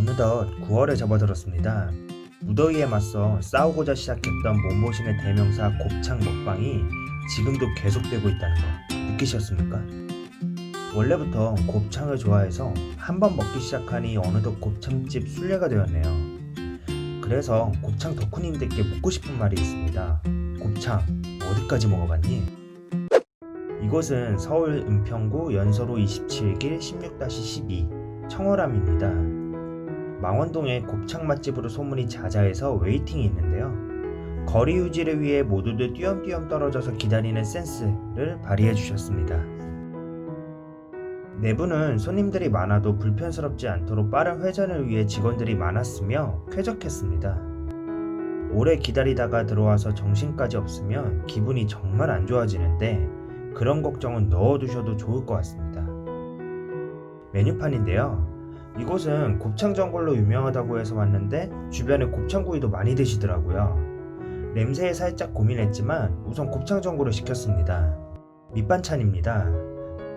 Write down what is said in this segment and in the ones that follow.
어느덧 9월에 접어들었습니다. 무더위에 맞서 싸우고자 시작했던 몸보신의 대명사 곱창 먹방이 지금도 계속되고 있다는 거 느끼셨습니까? 원래부터 곱창을 좋아해서 한 번 먹기 시작하니 어느덧 곱창집 순례가 되었네요. 그래서 곱창 덕후님들께 묻고 싶은 말이 있습니다. 곱창 어디까지 먹어봤니? 이곳은 서울 은평구 연서로 27길 16-12 청월암입니다. 망원동의 곱창 맛집으로 소문이 자자해서 웨이팅이 있는데요. 거리 유지를 위해 모두들 띄엄띄엄 떨어져서 기다리는 센스를 발휘해 주셨습니다. 내부는 손님들이 많아도 불편스럽지 않도록 빠른 회전을 위해 직원들이 많았으며 쾌적했습니다. 오래 기다리다가 들어와서 정신까지 없으면 기분이 정말 안 좋아지는데 그런 걱정은 넣어두셔도 좋을 것 같습니다. 메뉴판인데요. 이곳은 곱창 전골로 유명하다고 해서 왔는데 주변에 곱창구이도 많이 드시더라고요. 냄새에 살짝 고민했지만 우선 곱창 전골을 시켰습니다. 밑반찬입니다.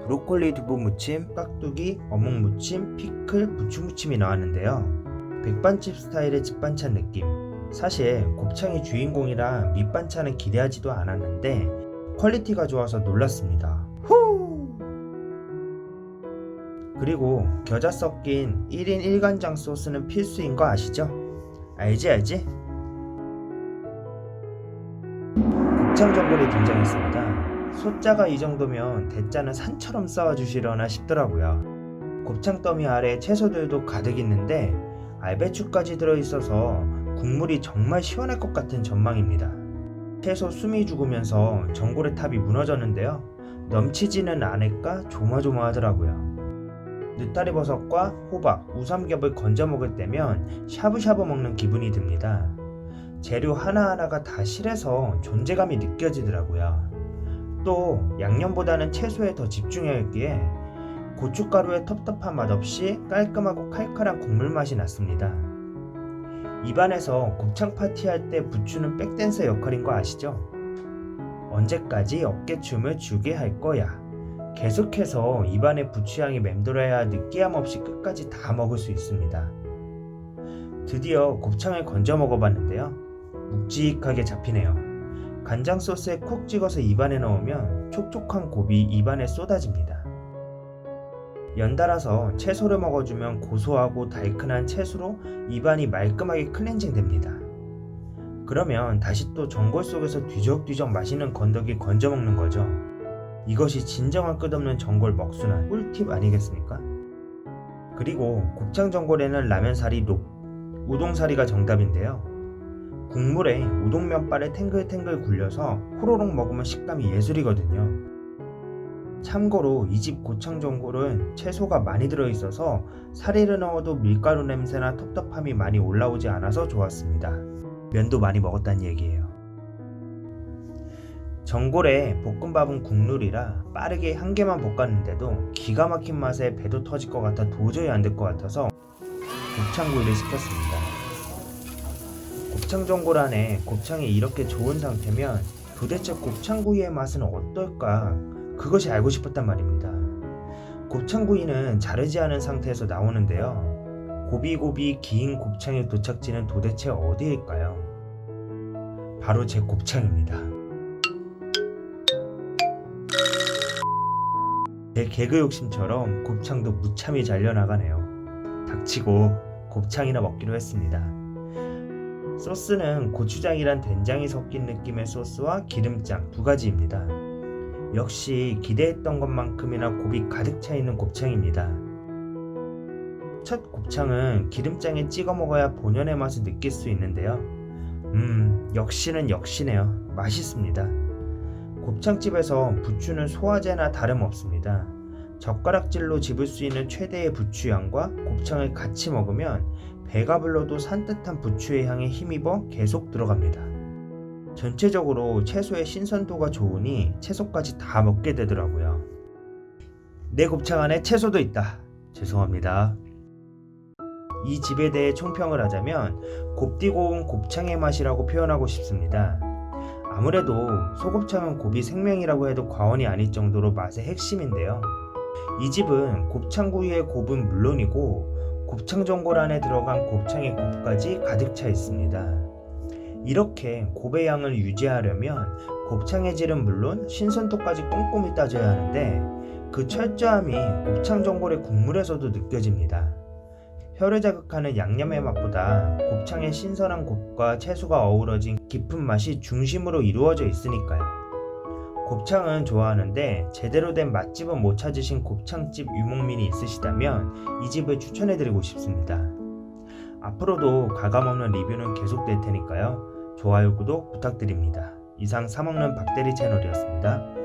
브로콜리 두부 무침, 깍두기, 어묵 무침, 피클, 부추 무침이 나왔는데요. 백반집 스타일의 집반찬 느낌. 사실 곱창이 주인공이라 밑반찬은 기대하지도 않았는데 퀄리티가 좋아서 놀랐습니다. 그리고 겨자 섞인 1인 1간장 소스는 필수인 거 아시죠? 알지 알지? 곱창 전골이 등장했습니다. 소자가 이 정도면 대짜는 산처럼 쌓아주시려나 싶더라고요. 곱창 더미 아래 채소들도 가득 있는데 알배추까지 들어있어서 국물이 정말 시원할 것 같은 전망입니다. 채소 숨이 죽으면서 전골의 탑이 무너졌는데요. 넘치지는 않을까 조마조마하더라고요. 느타리 버섯과 호박, 우삼겹을 건져 먹을 때면 샤브샤브 먹는 기분이 듭니다. 재료 하나하나가 다 실해서 존재감이 느껴지더라고요. 또 양념보다는 채소에 더 집중했기에 고춧가루의 텁텁한 맛 없이 깔끔하고 칼칼한 국물 맛이 났습니다. 입안에서 곱창 파티할 때 부추는 백댄서 역할인 거 아시죠? 언제까지 어깨춤을 추게 할 거야. 계속해서 입안에 부추향이 맴돌아야 느끼함 없이 끝까지 다 먹을 수 있습니다. 드디어 곱창을 건져 먹어봤는데요. 묵직하게 잡히네요. 간장 소스에 콕 찍어서 입안에 넣으면 촉촉한 곱이 입안에 쏟아집니다. 연달아서 채소를 먹어주면 고소하고 달큰한 채소로 입안이 말끔하게 클렌징 됩니다. 그러면 다시 또 전골 속에서 뒤적뒤적 맛있는 건더기 건져 먹는 거죠. 이것이 진정한 끝없는 전골 먹순환 꿀팁 아니겠습니까? 그리고 곱창 전골에는 라면사리, 녹, 우동사리가 정답인데요. 국물에 우동 면발에 탱글탱글 굴려서 호로록 먹으면 식감이 예술이거든요. 참고로 이 집 고창 전골은 채소가 많이 들어있어서 사리를 넣어도 밀가루 냄새나 텁텁함이 많이 올라오지 않아서 좋았습니다. 면도 많이 먹었다는 얘기예요. 전골에 볶음밥은 국룰이라 빠르게 한 개만 볶았는데도 기가 막힌 맛에 배도 터질 것 같아 도저히 안 될 것 같아서 곱창구이를 시켰습니다. 곱창 전골 안에 곱창이 이렇게 좋은 상태면 도대체 곱창구이의 맛은 어떨까 그것이 알고 싶었단 말입니다. 곱창구이는 자르지 않은 상태에서 나오는데요. 고비고비 긴 곱창의 도착지는 도대체 어디일까요? 바로 제 곱창입니다. 제 개그 욕심처럼 곱창도 무참히 잘려나가네요. 닥치고 곱창이나 먹기로 했습니다. 소스는 고추장이란 된장이 섞인 느낌의 소스와 기름장 두 가지입니다. 역시 기대했던 것만큼이나 곱이 가득 차 있는 곱창입니다. 첫 곱창은 기름장에 찍어 먹어야 본연의 맛을 느낄 수 있는데요. 음, 역시는 역시네요. 맛있습니다. 곱창집에서 부추는 소화제나 다름없습니다. 젓가락질로 집을 수 있는 최대의 부추향과 곱창을 같이 먹으면 배가 불러도 산뜻한 부추의 향에 힘입어 계속 들어갑니다. 전체적으로 채소의 신선도가 좋으니 채소까지 다 먹게 되더라고요. 내 곱창 안에 채소도 있다. 죄송합니다. 이 집에 대해 총평을 하자면 곱디고운 곱창의 맛이라고 표현하고 싶습니다. 아무래도 소곱창은 곱이 생명이라고 해도 과언이 아닐 정도로 맛의 핵심인데요. 이 집은 곱창구이의 곱은 물론이고 곱창 전골 안에 들어간 곱창의 곱까지 가득 차 있습니다. 이렇게 곱의 양을 유지하려면 곱창의 질은 물론 신선도까지 꼼꼼히 따져야 하는데 그 철저함이 곱창 전골의 국물에서도 느껴집니다. 혀를 자극하는 양념의 맛보다 곱창의 신선한 곱과 채소가 어우러진 깊은 맛이 중심으로 이루어져 있으니까요. 곱창은 좋아하는데 제대로 된 맛집은 못 찾으신 곱창집 유목민이 있으시다면 이 집을 추천해드리고 싶습니다. 앞으로도 가감없는 리뷰는 계속될 테니까요. 좋아요, 구독 부탁드립니다. 이상 사먹는 박대리 채널이었습니다.